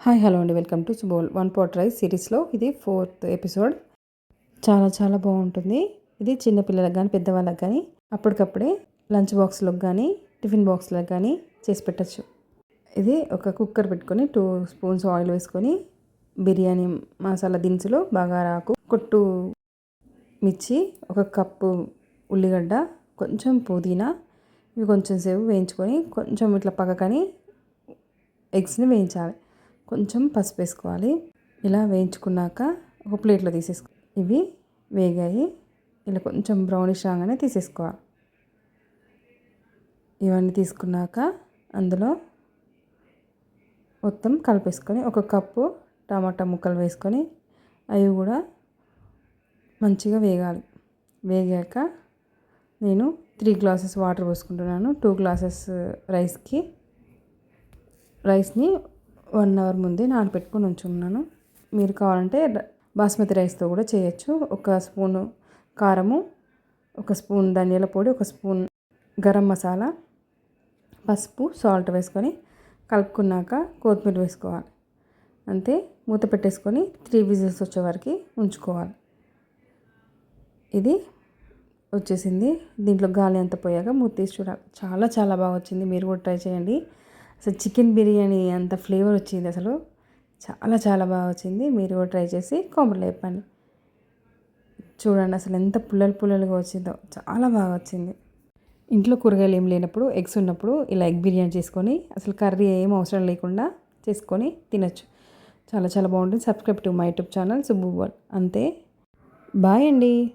Hi hello అండి. Welcome to సుబోల్ one pot rice సిరీస్లో. ఇది ఫోర్త్ ఎపిసోడ్. చాలా చాలా బాగుంటుంది. ఇది చిన్నపిల్లలకు కానీ పెద్దవాళ్ళకి కానీ అప్పటికప్పుడే లంచ్ బాక్స్లోకి కానీ టిఫిన్ బాక్స్లకు కానీ చేసి పెట్టచ్చు. ఇది ఒక కుక్కర్ పెట్టుకొని టూ స్పూన్స్ ఆయిల్ వేసుకొని బిర్యానీ మసాలా దినుసులు బగారాకు కొట్టు మిర్చి ఒక కప్పు ఉల్లిగడ్డ కొంచెం పుదీనా ఇవి కొంచెం సేపు వేయించుకొని కొంచెం ఇట్లా పక్కకని ఎగ్స్ని వేయించాలి. కొంచెం పసుపు వేసుకోవాలి. ఇలా వేయించుకున్నాక ఒక ప్లేట్లో తీసేసుకో ఇవి వేగాయి. ఇలా కొంచెం బ్రౌనిష్ రాగానే తీసేసుకోవాలి ఇవన్నీ తీసుకున్నాక అందులో మొత్తం కలిపేసుకొని ఒక కప్పు టమాటా ముక్కలు వేసుకొని అవి కూడా మంచిగా వేగాలి. వేగాక నేను త్రీ గ్లాసెస్ వాటర్ పోసుకుంటున్నాను. టూ గ్లాసెస్ రైస్కి రైస్ని వన్ అవర్ ముందే నానబెట్టుకొని ఉంచుకున్నాను మీరు కావాలంటే బాస్మతి రైస్తో కూడా చేయొచ్చు. ఒక స్పూను కారము ఒక స్పూన్ ధనియాల పొడి ఒక స్పూన్ గరం మసాలా పసుపు సాల్ట్ వేసుకొని కలుపుకున్నాక కొత్తిమీర వేసుకోవాలి. అంతే మూత పెట్టేసుకొని త్రీ విజిల్స్ వచ్చే వరకు ఉంచుకోవాలి. ఇది వచ్చేసింది. దీంట్లో గాలి అంత పోయాక మూత తీసి చూడాలి. చాలా చాలా బాగా వచ్చింది. మీరు కూడా ట్రై చేయండి. అసలు చికెన్ బిర్యానీ అంత ఫ్లేవర్ వచ్చింది అసలు. చాలా చాలా బాగా వచ్చింది. మీరు కూడా ట్రై చేసి కామెంట్లో చెప్పండి. చూడండి అసలు ఎంత పుల్లలు పుల్లలుగా వచ్చిందో. చాలా బాగా వచ్చింది. ఇంట్లో కూరగాయలు ఏం లేనప్పుడు ఎగ్స్ ఉన్నప్పుడు ఇలా ఎగ్ బిర్యానీ చేసుకొని అసలు కర్రీ ఏం అవసరం లేకుండా చేసుకొని తినచ్చు. చాలా చాలా బాగుంటుంది. Subscribe to my YouTube channel Subbu అంతే. బాయ్ అండి.